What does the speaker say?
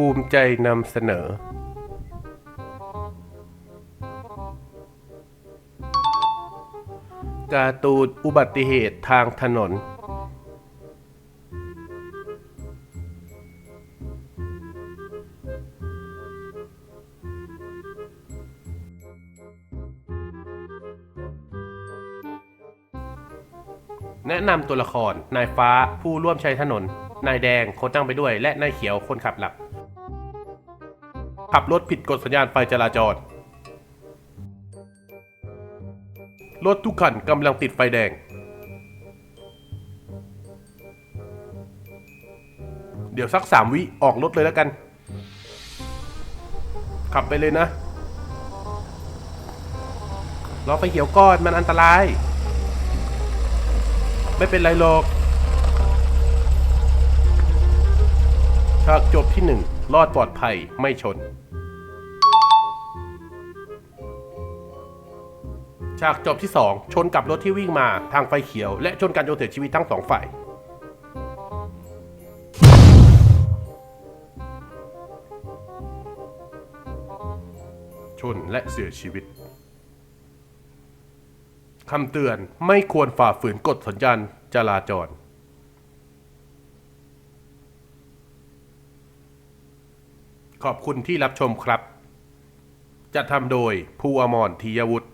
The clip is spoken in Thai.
ภูมิใจนำเสนอ การ์ตูนอุบัติเหตุทางถนน แนะนำตัวละคร นายฟ้าผู้ร่วมใช้ถนน นายแดงคนนั่งไปด้วย และนายเขียวคนขับหลับ ขับรถผิดกฎสัญญาณไฟจราจร รถทุกคันกำลังติดไฟแดง เดี๋ยวสักสามวิออกรถเลยแล้วกัน ขับไปเลยนะรอไฟเขียวก่อนมันอันตราย ไม่เป็นไรหรอกฉากจบที่หนึ่ง รอดปลอดภัยไม่ชน ฉากจบที่สองชนกับรถที่วิ่งมาทางไฟเขียว และชนกันจนเสียชีวิตทั้งสองฝ่ายชนและเสียชีวิต คำเตือนไม่ควรฝ่าฝืนกฎสัญญาณจราจร ขอบคุณที่รับชมครับ จะทำโดยภูอมรธียวุฒิ